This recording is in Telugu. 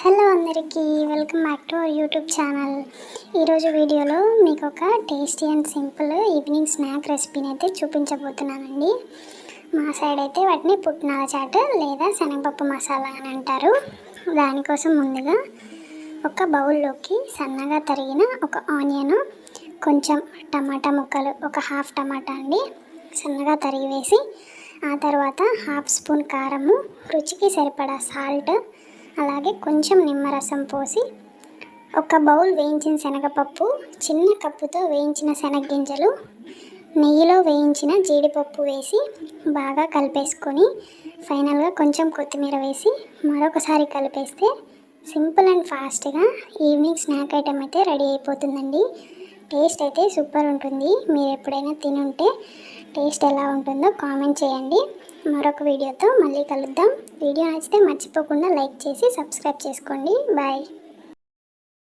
హలో అందరికీ welcome back to our YouTube channel. ఈరోజు వీడియోలో మీకు ఒక tasty and simple evening snack రెసిపీని అయితే చూపించబోతున్నానండి. మా సైడ్ అయితే వాటిని పుట్నాల చాట్ లేదా శనగపప్పు మసాలా అని అంటారు. దానికోసం ముందుగా ఒక బౌల్లోకి సన్నగా తరిగిన ఒక ఆనియన్ కొంచెం టమాటా ముక్కలు ఒక హాఫ్ టమాటా అండి సన్నగా తరిగి వేసి ఆ తర్వాత హాఫ్ స్పూన్ కారము రుచికి సరిపడా సాల్ట్ అలాగే కొంచెం నిమ్మరసం పోసి ఒక బౌల్ వేయించిన శనగపప్పు చిన్న కప్పుతో వేయించిన శనగగింజలు నెయ్యిలో వేయించిన జీడిపప్పు వేసి బాగా కలిపేసుకొని ఫైనల్గా కొంచెం కొత్తిమీర వేసి మరొకసారి కలిపేస్తే సింపుల్ అండ్ ఫాస్ట్గా ఈవినింగ్ స్నాక్ ఐటెం అయితే రెడీ అయిపోతుందండి. టేస్ట్ అయితే సూపర్ ఉంటుంది. మీరు ఎప్పుడైనా తినుంటే టేస్ట్ ఎలా ఉంటుందో కామెంట్ చేయండి. మరొక వీడియోతో మళ్ళీ కలుద్దాం. వీడియో నచ్చితే మర్చిపోకుండా లైక్ చేసి సబ్స్క్రైబ్ చేసుకోండి. బాయ్.